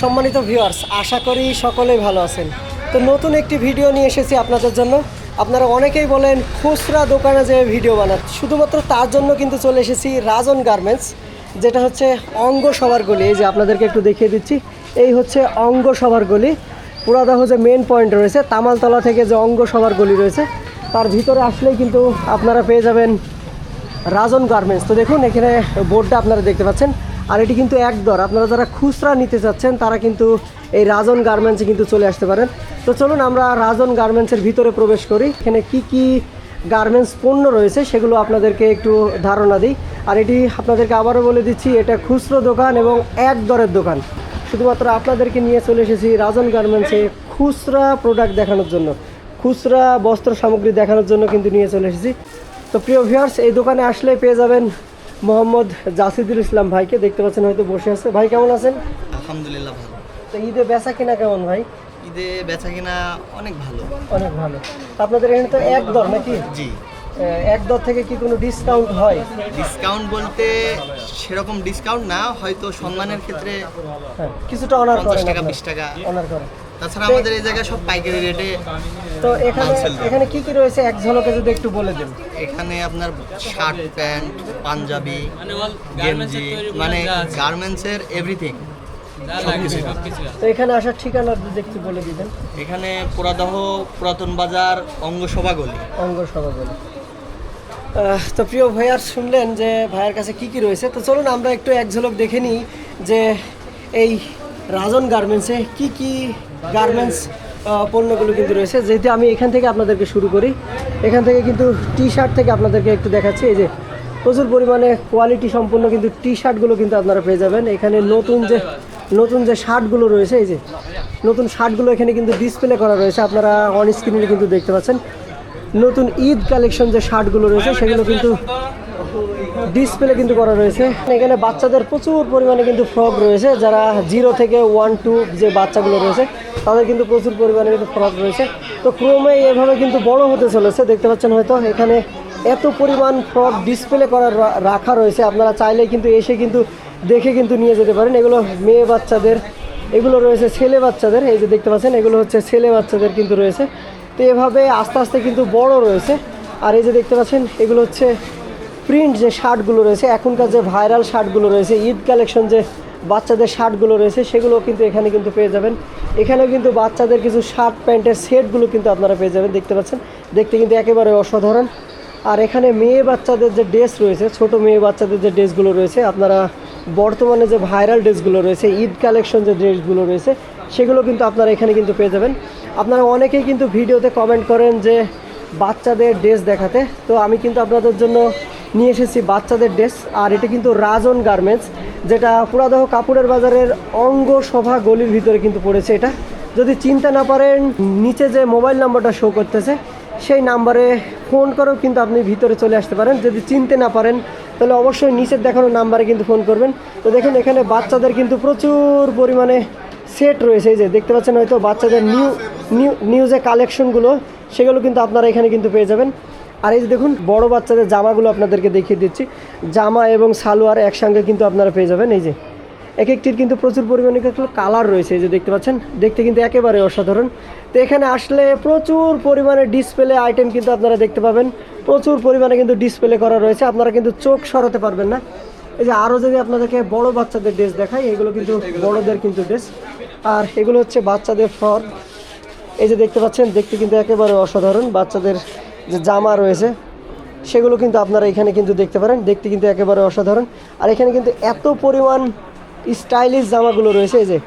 সম্মানিত ভিউয়ার্স আশা করি সকলেই ভালো আছেন। তো নতুন একটি ভিডিও নিয়ে এসেছি আপনাদের জন্য। আপনারা অনেকেই বলেন, খুচরা দোকানে যে ভিডিও বানান। শুধুমাত্র তার জন্য কিন্তু চলে এসেছি রাজন গার্মেন্টস যেটা হচ্ছে অঙ্গ সবার গলি। এই যে আপনাদেরকে একটু দেখিয়ে দিচ্ছি, এই হচ্ছে অঙ্গ সবার গলি। পুরাদাহ যে মেন পয়েন্ট রয়েছে, তামালতলা থেকে যে অঙ্গ সবার গলি রয়েছে, তার ভিতরে আসলেই কিন্তু আপনারা পেয়ে যাবেন রাজন গার্মেন্টস তো দেখুন, এখানে বোর্ডটা আপনারা দেখতে পাচ্ছেন। আর এটি কিন্তু এক দর। আপনারা যারা খুচরা নিতে চাচ্ছেন, তারা কিন্তু এই রাজন গার্মেন্টসে কিন্তু চলে আসতে পারেন। তো চলুন আমরা রাজন গার্মেন্টসের ভিতরে প্রবেশ করি। এখানে কি কি গার্মেন্টস পণ্য রয়েছে, সেগুলো আপনাদেরকে একটু ধারণা দিই। আর এটি আপনাদেরকে আবারও বলে দিচ্ছি, এটা খুচরো দোকান এবং এক দরের দোকান। শুধুমাত্র আপনাদেরকে নিয়ে চলে এসেছি রাজন গার্মেন্টসে খুচরা প্রোডাক্ট দেখানোর জন্য। খুচরা বস্ত্র সামগ্রী দেখানোর জন্য কিন্তু নিয়ে চলে এসেছি। তো প্রিয় ভিউয়ার্স এই দোকানে আসলে পেয়ে যাবেন মোহাম্মদ জাসিদুল ইসলাম ভাইকে দেখতে পাচ্ছেন হয়তো বসে আছে। ভাই কেমন আছেন? আলহামদুলিল্লাহ ভালো। তো ঈদে বেচা কিনা কেমন ভাই? ঈদে বেচা কিনা অনেক ভালো। অনেক ভালো। আপনাদের এখানে তো এক দর নাকি? জি। এক দর থেকে কি কোনো ডিসকাউন্ট হয়? ডিসকাউন্ট বলতে সেরকম ডিসকাউন্ট না হয়তো সম্মানের ক্ষেত্রে হ্যাঁ কিছুটা অনার করেন টাকা। বিশ টাকা। অনার করেন। তাছাড়া আমাদের এই জায়গায় সব পাইকারি রেটে তো এখানে এখানে কি কি রয়েছে? এক ঝলকে যদি একটু বলে দেন। এখানে আপনার শার্ট প্যান্ট পাঞ্জাবি গেঞ্জি মানে গার্মেন্টসের এভরিথিং তো এখানে আসার ঠিকানা যদি একটু বলে দিবেন এখানে পুরাদহ পুরাতন বাজার অঙ্গসভা গলি অঙ্গ সভাগুলো। তো প্রিয় ভাইয়ার শুনলেন যে ভাইয়ার কাছে কি কি রয়েছে? তো চলুন আমরা একটু এক ঝলক দেখে নিই যে এই রাজন গার্মেন্টসে কি কি গার্মেন্টস পণ্যগুলো কিন্তু রয়েছে। যেহেতু আমি এখান থেকে আপনাদেরকে শুরু করি, এখান থেকে কিন্তু টি শার্ট থেকে আপনাদেরকে একটু দেখাচ্ছি। এই যে, প্রচুর পরিমাণে কোয়ালিটি সম্পন্ন কিন্তু টি শার্টগুলো কিন্তু আপনারা পেয়ে যাবেন। এখানে নতুন যে নতুন যে শার্টগুলো রয়েছে, এই যে, নতুন শার্টগুলো এখানে কিন্তু ডিসপ্লে করা রয়েছে। আপনারা অন স্ক্রিনে কিন্তু দেখতে পাচ্ছেন। নতুন ঈদ কালেকশন যে শার্টগুলো রয়েছে, সেগুলো কিন্তু ডিসপ্লে কিন্তু করা রয়েছে। এখানে বাচ্চাদের প্রচুর পরিমাণে কিন্তু ফ্রক রয়েছে। যারা জিরো থেকে ওয়ান টু যে বাচ্চাগুলো রয়েছে, তাদের কিন্তু প্রচুর পরিমাণে কিন্তু ফ্রক রয়েছে। তো ক্রমে এভাবে কিন্তু বড় হতে চলেছে। দেখতে পাচ্ছেন হয়তো এখানে এত পরিমাণ ফ্রক ডিসপ্লে করা রাখা রয়েছে। আপনারা চাইলে কিন্তু এসে কিন্তু দেখে কিন্তু নিয়ে যেতে পারেন। এগুলো মেয়ে বাচ্চাদের, এগুলো রয়েছে ছেলে বাচ্চাদের। এই যে দেখতে পাচ্ছেন, এগুলো হচ্ছে ছেলে বাচ্চাদের কিন্তু রয়েছে। তো এভাবে আস্তে আস্তে কিন্তু বড় রয়েছে। আর এই যে দেখতে পাচ্ছেন, এগুলো হচ্ছে প্রিন্ট যে শার্টগুলো রয়েছে, এখনকার যে ভাইরাল শার্টগুলো রয়েছে, ঈদ কালেকশন যে বাচ্চাদের শার্টগুলো রয়েছে সেগুলো কিন্তু এখানে কিন্তু পেয়ে যাবেন। এখানেও কিন্তু বাচ্চাদের কিছু শার্ট প্যান্টের সেটগুলো কিন্তু আপনারা পেয়ে যাবেন, দেখতে পাচ্ছেন? দেখতে কিন্তু একেবারে অসাধারণ। আর এখানে মেয়ে বাচ্চাদের যে ড্রেস রয়েছে, ছোট মেয়ে বাচ্চাদের যে ড্রেসগুলো রয়েছে, আপনারা বর্তমানে যে ভাইরাল ড্রেসগুলো রয়েছে, ঈদ কালেকশন যে ড্রেসগুলো রয়েছে, সেগুলো কিন্তু আপনারা এখানে কিন্তু পেয়ে যাবেন। আপনারা অনেকেই কিন্তু ভিডিওতে কমেন্ট করেন যে বাচ্চাদের ড্রেস দেখাতে। তো আমি কিন্তু আপনাদের জন্য নিয়ে এসেছি বাচ্চাদের ড্রেস, আর এটা কিন্তু রাজন গার্মেন্টস, যেটা পুরাদহ কাপড়ের বাজারের অঙ্গ সভা গলির ভিতরে কিন্তু পড়েছে এটা। যদি চিন্তা না পারেন, নিচে যে মোবাইল নাম্বারটা শো করতেছে, সেই নাম্বারে ফোন করেও কিন্তু আপনি ভিতরে চলে আসতে পারেন। যদি চিনতে না পারেন, তাহলে অবশ্যই নিচের দেখানো নাম্বারে কিন্তু ফোন করবেন। তো দেখুন, এখানে বাচ্চাদের কিন্তু প্রচুর পরিমাণে সেট রয়েছে। এই যে দেখতে পাচ্ছেন হয়তো বাচ্চাদের নিউ নিউ নিউ যে কালেকশনগুলো সেগুলো কিন্তু আপনারা এখানে কিন্তু পেয়ে যাবেন। আর এই যে দেখুন, বড় বাচ্চাদের জামাগুলো আপনাদেরকে দেখিয়ে দিচ্ছি। জামা এবং সালোয়ার একসঙ্গে কিন্তু আপনারা পেয়ে যাবেন। এই যে এক একটির কিন্তু প্রচুর পরিমাণে কালার রয়েছে, এই যে দেখতে পাচ্ছেন। দেখতে কিন্তু একেবারে অসাধারণ। তো এখানে আসলে প্রচুর পরিমাণে ডিসপ্লে আইটেম কিন্তু আপনারা দেখতে পাবেন। প্রচুর পরিমাণে কিন্তু ডিসপ্লে করা রয়েছে। আপনারা কিন্তু চোখ সরাতে পারবেন না। এই যে আরও যদি আপনাদেরকে বড় বাচ্চাদের ড্রেস দেখাই, এগুলো কিন্তু বড়দের কিন্তু ড্রেস আর এগুলো হচ্ছে বাচ্চাদের ফ্রক এই যে দেখতে পাচ্ছেন, দেখতে কিন্তু একেবারে অসাধারণ। বাচ্চাদের যে জামা রয়েছে, সেগুলো কিন্তু আপনারা এখানে কিন্তু দেখতে পারেন। দেখতে কিন্তু একেবারে অসাধারণ। আর এখানে কিন্তু এত পরিমাণ স্টাইলিশ জামাগুলো রয়েছে, এই যে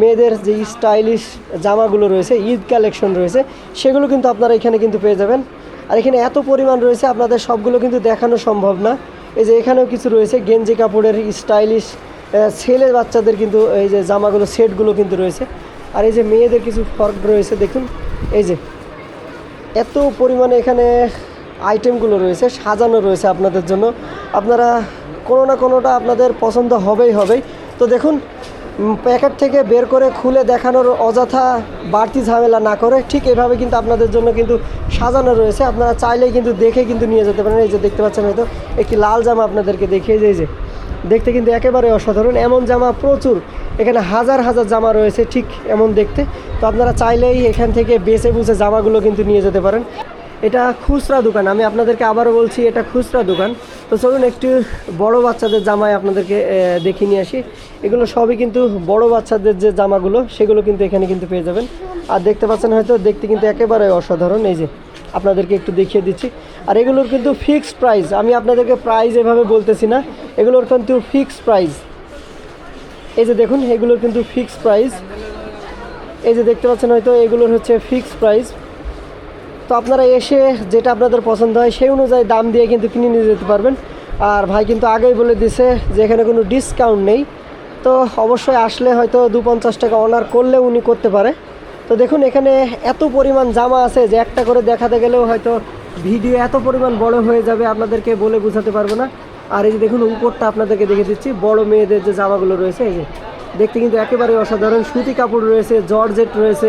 মেয়েদের যে স্টাইলিশ জামাগুলো রয়েছে, ঈদ কালেকশন রয়েছে, সেগুলো কিন্তু আপনারা এখানে কিন্তু পেয়ে যাবেন। আর এখানে এত পরিমাণ রয়েছে, আপনাদের সবগুলো কিন্তু দেখানো সম্ভব না। এই যে এখানেও কিছু রয়েছে, গেঞ্জি কাপড়ের স্টাইলিশ ছেলে বাচ্চাদের কিন্তু এই যে জামাগুলো, সেটগুলো কিন্তু রয়েছে। আর এই যে মেয়েদের কিছু ফর্ক রয়েছে, দেখুন। এই যে এত পরিমাণে এখানে আইটেমগুলো রয়েছে, সাজানো রয়েছে আপনাদের জন্য। আপনারা কোনো না কোনোটা আপনাদের পছন্দ হবেই হবেই। তো দেখুন প্যাকেট থেকে বের করে খুলে দেখানোর অযথা বাড়তি ঝামেলা না করে ঠিক এভাবে কিন্তু আপনাদের জন্য কিন্তু সাজানো রয়েছে। আপনারা চাইলেই কিন্তু দেখে কিন্তু নিয়ে যেতে পারেন। এই যে দেখতে পাচ্ছেন হয়তো, একটি লাল জামা আপনাদেরকে দেখিয়ে যে দেখতে কিন্তু একেবারে অসাধারণ। এমন জামা প্রচুর। এখানে হাজার হাজার জামা রয়েছে, ঠিক এমন দেখতে। তো আপনারা চাইলেই এখান থেকে বেছে বুঝে জামাগুলো কিন্তু নিয়ে যেতে পারেন। এটা খুচরা দোকান, আমি আপনাদেরকে আবারও বলছি, এটা খুচরা দোকান। তো চলুন একটু বড় বাচ্চাদের জামাই আপনাদেরকে দেখিয়ে নিয়ে আসি। এগুলো সবই কিন্তু বড় বাচ্চাদের যে জামাগুলো, সেগুলো কিন্তু এখানে কিন্তু পেয়ে যাবেন। আর দেখতে পাচ্ছেন হয়তো, দেখতে কিন্তু একেবারে অসাধারণ। এই যে, আপনাদেরকে একটু দেখিয়ে দিচ্ছি। আর এগুলোর কিন্তু ফিক্সড প্রাইস আমি আপনাদেরকে প্রাইস এভাবে বলতেছি না। এগুলোর কিন্তু ফিক্সড প্রাইস এই যে দেখুন, এগুলোর কিন্তু ফিক্সড প্রাইস এই যে দেখতে পাচ্ছেন হয়তো, এগুলোর হচ্ছে ফিক্সড প্রাইস তো আপনারা এসে যেটা আপনাদের পছন্দ হয়, সেই অনুযায়ী দাম দিয়ে কিন্তু কিনে নিয়ে যেতে পারবেন। আর ভাই কিন্তু আগেই বলে দিছে যে এখানে কোনো ডিসকাউন্ট নেই। তো অবশ্যই আসলে হয়তো দু পঞ্চাশ টাকা অনার করলে উনি করতে পারে। তো দেখুন, এখানে এত পরিমাণ জামা আছে যে একটা করে দেখাতে গেলেও হয়তো ভিডিও এত পরিমাণ বড় হয়ে যাবে, আপনাদেরকে বলে বোঝাতে পারব না। আর এই যে দেখুন, উপরটা আপনাদেরকে দেখে দিচ্ছি, বড় মেয়েদের যে জামাগুলো রয়েছে, এই যে দেখতে কিন্তু একেবারে অসাধারণ। সুতি কাপড় রয়েছে, জর্জেট রয়েছে,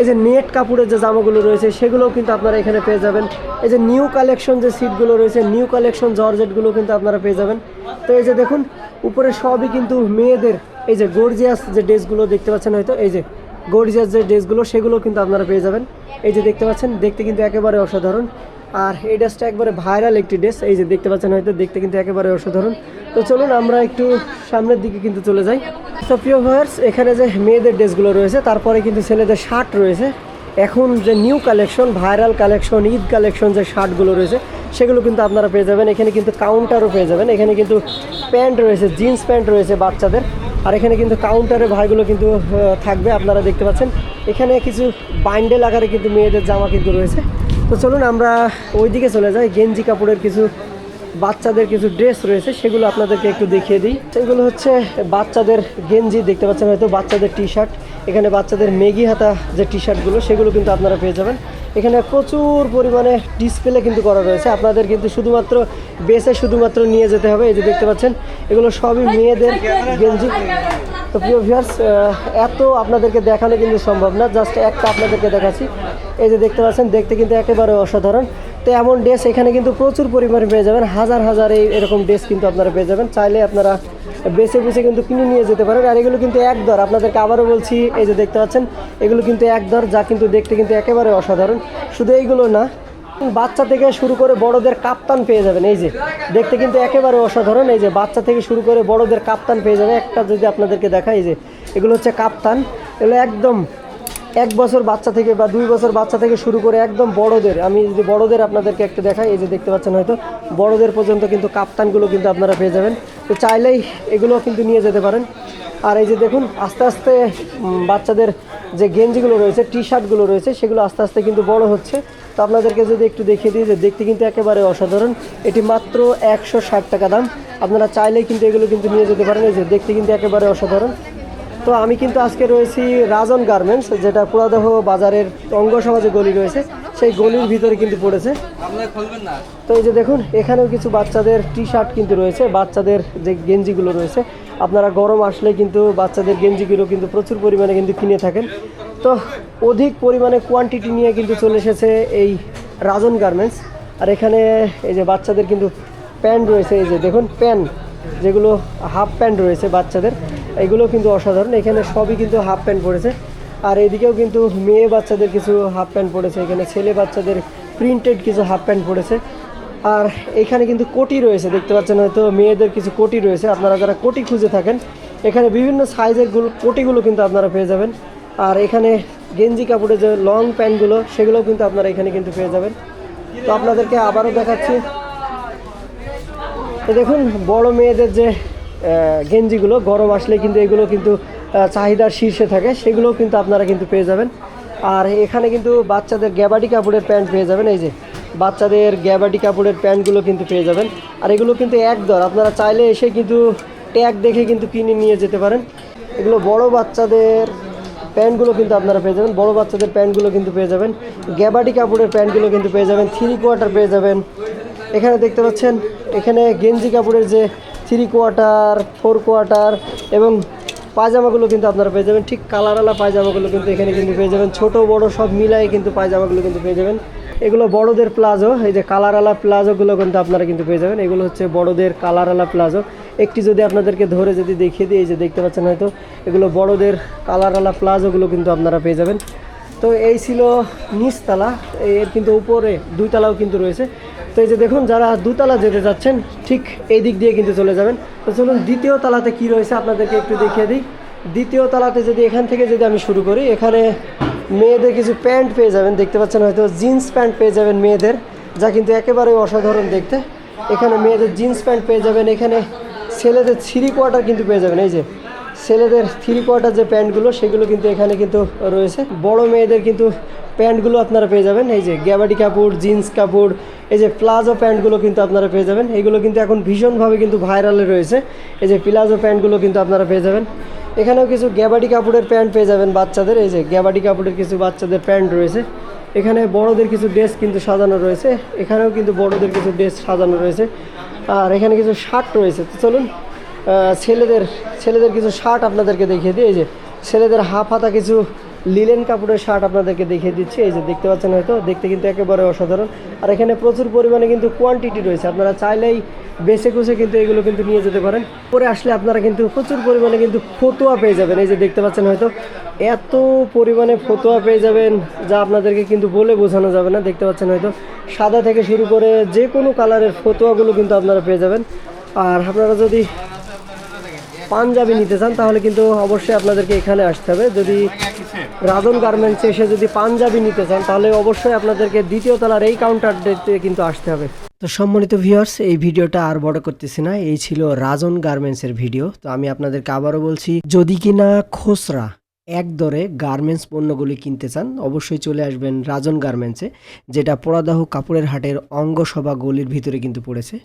এই যে নেট কাপড়ের যে জামাগুলো রয়েছে, সেগুলোও কিন্তু আপনারা এখানে পেয়ে যাবেন। এই যে নিউ কালেকশন যে সিটগুলো রয়েছে, নিউ কালেকশন জর্জেটগুলো কিন্তু আপনারা পেয়ে যাবেন। তো এই যে দেখুন, উপরে সবই কিন্তু মেয়েদের, এই যে গর্জিয়াস যে ড্রেসগুলো দেখতে পাচ্ছেন হয়তো, এই যে গর্জিয়াস যে ড্রেসগুলো, সেগুলো কিন্তু আপনারা পেয়ে যাবেন। এই যে দেখতে পাচ্ছেন, দেখতে কিন্তু একেবারে অসাধারণ। আর এই ড্রেসটা একবারে ভাইরাল একটি ড্রেস, এই যে দেখতে পাচ্ছেন হয়তো দেখতে কিন্তু একেবারে অসাধারণ। তো চলুন আমরা একটু সামনের দিকে কিন্তু চলে যাই। তো প্রিয় ভাইয়ার্স এখানে যে মেয়েদের ড্রেসগুলো রয়েছে, তারপরে কিন্তু ছেলেদের শার্ট রয়েছে। এখন যে new collection viral collection Eid collection যে শার্টগুলো রয়েছে, সেগুলো কিন্তু আপনারা পেয়ে যাবেন। এখানে কিন্তু কাউন্টারও পেয়ে যাবেন। এখানে কিন্তু প্যান্ট রয়েছে জিন্স প্যান্ট রয়েছে বাচ্চাদের। আর এখানে কিন্তু কাউন্টারে ভাইগুলো কিন্তু থাকবে। আপনারা দেখতে পাচ্ছেন, এখানে কিছু বান্ডেল আকারে কিন্তু মেয়েদের জামা কিন্তু রয়েছে। তো চলুন আমরা ওইদিকে চলে যাই। গেঞ্জি কাপড়ের কিছু বাচ্চাদের কিছু ড্রেস রয়েছে, সেগুলো আপনাদেরকে একটু দেখিয়ে দিই। সেগুলো হচ্ছে বাচ্চাদের গেঞ্জি, দেখতে পাচ্ছেন হয়তো বাচ্চাদের টি শার্ট এখানে বাচ্চাদের মেগি হাতা যে টি শার্টগুলো সেগুলো কিন্তু আপনারা পেয়ে যাবেন। এখানে প্রচুর পরিমাণে ডিসপ্লে কিন্তু করা রয়েছে। আপনাদের কিন্তু শুধুমাত্র বেসে শুধুমাত্র নিয়ে যেতে হবে। এই যে দেখতে পাচ্ছেন, এগুলো সবই মেয়েদের গেঞ্জি। তো প্রিয় ভিউয়ার্স এত আপনাদেরকে দেখানো কিন্তু সম্ভব না। জাস্ট একটা আপনাদেরকে দেখাচ্ছি। এই যে দেখতে পাচ্ছেন, দেখতে কিন্তু একেবারে অসাধারণ। তো এমন ড্রেস এখানে কিন্তু প্রচুর পরিমাণে পেয়ে যাবেন। হাজার হাজার এই এরকম ড্রেস কিন্তু আপনারা পেয়ে যাবেন। চাইলে আপনারা বেছে বেছে কিন্তু কিনে নিয়ে যেতে পারেন। আর এগুলো কিন্তু এক দর। আপনাদেরকে আবারও বলছি, এই যে দেখতে পাচ্ছেন, এগুলো কিন্তু এক দর, যা কিন্তু দেখতে কিন্তু একেবারে অসাধারণ। শুধু এইগুলো না, বাচ্চা থেকে শুরু করে বড়দের কাপ্তান পেয়ে যাবেন। এই যে দেখতে কিন্তু একেবারে অসাধারণ। এই যে বাচ্চা থেকে শুরু করে বড়দের কাপ্তান পেয়ে যাবে একটা যদি আপনাদেরকে দেখা এই যে এগুলো হচ্ছে কাপ্তান। এগুলো একদম এক বছর বাচ্চা থেকে বা দুই বছর বাচ্চা থেকে শুরু করে একদম বড়দের, আমি যদি বড়দের আপনাদেরকে একটু দেখাই, এই যে দেখতে পাচ্ছেন হয়তো, বড়দের পর্যন্ত কিন্তু কাপ্তানগুলো কিন্তু আপনারা পেয়ে যাবেন। তো চাইলেই এগুলো কিন্তু নিয়ে যেতে পারেন। আর এই যে দেখুন, আস্তে আস্তে বাচ্চাদের যে গেঞ্জিগুলো রয়েছে টি শার্টগুলো রয়েছে, সেগুলো আস্তে আস্তে কিন্তু বড় হচ্ছে। তো আপনাদেরকে যদি একটু দেখিয়ে দিই যে দেখতে কিন্তু একেবারে অসাধারণ। এটি মাত্র একশো ষাট টাকা দাম। আপনারা চাইলেই কিন্তু এগুলো কিন্তু নিয়ে যেতে পারেন। এই যে দেখতে কিন্তু একেবারে অসাধারণ। তো আমি কিন্তু আজকে রয়েছি রাজন গার্মেন্টস, যেটা পুরাদহ বাজারের অঙ্গ সমাজে গলি রয়েছে। সেই গলির ভিতরে কিন্তু পড়েছে। তো এই যে দেখুন, এখানেও কিছু বাচ্চাদের টি শার্ট কিন্তু রয়েছে। বাচ্চাদের যে গেঞ্জিগুলো রয়েছে, আপনারা গরম আসলে কিন্তু বাচ্চাদের গেঞ্জিগুলো কিন্তু প্রচুর পরিমাণে কিন্তু কিনে থাকেন। তো অধিক পরিমাণে কোয়ান্টিটি নিয়ে কিন্তু চলে এসেছে এই রাজন গার্মেন্টস। আর এখানে এই যে বাচ্চাদের কিন্তু প্যান্ট রয়েছে, এই যে দেখুন, প্যান্ট। যেগুলো হাফ প্যান্ট রয়েছে বাচ্চাদের, এগুলো কিন্তু অসাধারণ। এখানে সবই কিন্তু হাফ প্যান্ট পড়েছে। আর এদিকেও কিন্তু মেয়ে বাচ্চাদের কিছু হাফ প্যান্ট পড়েছে। এখানে ছেলে বাচ্চাদের প্রিন্টেড কিছু হাফ প্যান্ট পড়েছে। আর এখানে কিন্তু কোটি রয়েছে, দেখতে পাচ্ছেন হয়তো মেয়েদের কিছু কোটি রয়েছে। আপনারা যারা কোটি খুঁজে থাকেন, এখানে বিভিন্ন সাইজেরগুলো, কোটিগুলো কিন্তু আপনারা পেয়ে যাবেন। আর এখানে গেঞ্জি কাপড়ের যে লং প্যান্টগুলো সেগুলোও কিন্তু আপনারা এখানে কিন্তু পেয়ে যাবেন। তো আপনাদেরকে আবারও দেখাচ্ছি তো দেখুন, বড় মেয়েদের যে গেঞ্জিগুলো, গরম আসলে কিন্তু এগুলো কিন্তু চাহিদার শীর্ষে থাকে। সেগুলোও কিন্তু আপনারা কিন্তু পেয়ে যাবেন। আর এখানে কিন্তু বাচ্চাদের গ্যাবাডি কাপড়ের প্যান্ট পেয়ে যাবেন। এই যে, বাচ্চাদের গ্যাবাডি কাপড়ের প্যান্টগুলো কিন্তু পেয়ে যাবেন। আর এগুলো কিন্তু এক দর। আপনারা চাইলে এসে কিন্তু ট্যাগ দেখে কিন্তু কিনে নিয়ে যেতে পারেন। এগুলো বড় বাচ্চাদের প্যান্টগুলো কিন্তু আপনারা পেয়ে যাবেন। বড় বাচ্চাদের প্যান্টগুলো কিন্তু পেয়ে যাবেন। গ্যাবাডি কাপড়ের প্যান্টগুলো কিন্তু পেয়ে যাবেন। থ্রি কোয়ার্টার পেয়ে যাবেন। এখানে দেখতে পাচ্ছেন এখানে গেঞ্জি কাপড়ের যে থ্রি কোয়ার্টার ফোর কোয়ার্টার এবং পায়জামাগুলো কিন্তু আপনারা পেয়ে যাবেন। ঠিক কালারওয়ালা পায়জামাগুলো কিন্তু এখানে কিন্তু পেয়ে যাবেন। ছোট, বড় সব মিলাই কিন্তু পায়জামাগুলো কিন্তু পেয়ে যাবেন। এগুলো বড়দের প্লাজো, এই যে কালারওয়ালা প্লাজোগুলো কিন্তু আপনারা কিন্তু পেয়ে যাবেন। এগুলো হচ্ছে বড়দের কালারওয়ালা প্লাজো। একটি যদি আপনাদেরকে ধরে যদি দেখিয়ে দিই, এই যে দেখতে পাচ্ছেন হয়তো, এগুলো বড়দের কালার আলা প্লাজোগুলো কিন্তু আপনারা পেয়ে যাবেন। তো এই ছিল নিচতলা। এর কিন্তু উপরে দুই তালাও কিন্তু রয়েছে। তো এই যে দেখুন, যারা দুতলা যেতে যাচ্ছেন, ঠিক এই দিক দিয়ে কিন্তু চলে যাবেন। তো চলুন, দ্বিতীয় তালাতে কি রয়েছে আপনাদেরকে একটু দেখিয়ে দিই। দ্বিতীয় তালাতে যদি এখান থেকে যদি আমি শুরু করি, এখানে মেয়েদের কিছু প্যান্ট পেয়ে যাবেন। দেখতে পাচ্ছেন হয়তো জিন্স প্যান্ট পেয়ে যাবেন মেয়েদের, যা কিন্তু একেবারে অসাধারণ দেখতে। এখানে মেয়েদের জিন্স প্যান্ট পেয়ে যাবেন, এখানে ছেলেদের থ্রি কোয়ার্টার কিন্তু পেয়ে যাবেন। এই যে ছেলেদের থ্রি কোয়ার্টার যে প্যান্টগুলো, সেগুলো কিন্তু এখানে কিন্তু রয়েছে। বড় মেয়েদের কিন্তু প্যান্টগুলো আপনারা পেয়ে যাবেন। এই যে গ্যাবাডি কাপড় জিন্স কাপড়, এই যে প্লাজো প্যান্টগুলো কিন্তু আপনারা পেয়ে যাবেন। এগুলো কিন্তু এখন ভীষণভাবে কিন্তু ভাইরালে রয়েছে। এই যে প্লাজো প্যান্টগুলো কিন্তু আপনারা পেয়ে যাবেন। এখানেও কিছু গ্যাবাডি কাপড়ের প্যান্ট পেয়ে যাবেন বাচ্চাদের। এই যে গ্যাবাডি কাপড়ের কিছু বাচ্চাদের প্যান্ট রয়েছে। এখানে বড়দের কিছু ড্রেস কিন্তু সাজানো রয়েছে। এখানেও কিন্তু বড়দের কিছু ড্রেস সাজানো রয়েছে। আর এখানে কিছু শার্ট রয়েছে। তো চলুন ছেলেদের ছেলেদের কিছু শার্ট আপনাদেরকে দেখিয়ে দিই। এই যে ছেলেদের হাফ হাতা কিছু লিলেন কাপড়ের শার্ট আপনাদেরকে দেখিয়ে দিচ্ছি। এই যে দেখতে পাচ্ছেন হয়তো? দেখতে কিন্তু একেবারে অসাধারণ। আর এখানে প্রচুর পরিমাণে কিন্তু কোয়ান্টিটি রয়েছে। আপনারা চাইলেই বেছে কুছে কিন্তু এগুলো কিন্তু নিয়ে যেতে পারেন। পরে আসলে আপনারা কিন্তু প্রচুর পরিমাণে কিন্তু ফতোয়া পেয়ে যাবেন। এই যে দেখতে পাচ্ছেন হয়তো? এত পরিমাণে ফতোয়া পেয়ে যাবেন যা আপনাদেরকে কিন্তু বলে বোঝানো যাবে না। দেখতে পাচ্ছেন হয়তো? সাদা থেকে শুরু করে যে কোনো কালারের ফতোয়াগুলো কিন্তু আপনারা পেয়ে যাবেন। আর আপনারা যদি পাঞ্জাবি নিতে চান, তাহলে কিন্তু অবশ্যই আপনাদেরকে এখানে আসতে হবে। যদি রাজন গার্মেন্টসে এসে যদি পাঞ্জাবি নিতে চান, তাহলে অবশ্যই আপনাদেরকে দ্বিতীয় তলার এই কাউন্টারটিতে কিন্তু আসতে হবে। তো সম্মানিত ভিউয়ার্স এই ভিডিওটা আর বড় করতেছি না, এই ছিল রাজন গার্মেন্টসের ভিডিও। তো আমি আপনাদেরকে আবারও বলছি, যদি কিনা খোসরা এক দরে গার্মেন্টস পণ্যগুলি কিনতে চান, অবশ্যই চলে আসবেন রাজন গার্মেন্টসে, যেটা পোড়াদাহ কাপড়ের হাটের অঙ্গসভা গলির ভিতরে কিন্তু পড়েছে।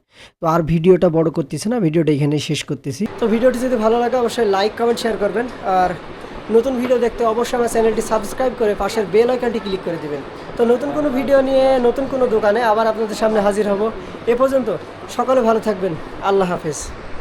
তো আর ভিডিওটা বড় করতেছে না, ভিডিওটা এখানে শেষ করতেছি। তো ভিডিওটি যদি ভালো লাগে, অবশ্যই লাইক, কমেন্ট, শেয়ার করবেন। আর নতুন ভিডিও দেখতে অবশ্যই আমার চ্যানেলটি সাবস্ক্রাইব করে পাশের বেল আইকনটি ক্লিক করে দিবেন। তো নতুন কোনো ভিডিও নিয়ে, নতুন কোনো দোকানে আবার আপনাদের সামনে হাজির হব। এ পর্যন্ত সকলে ভালো থাকবেন। আল্লাহ হাফেজ।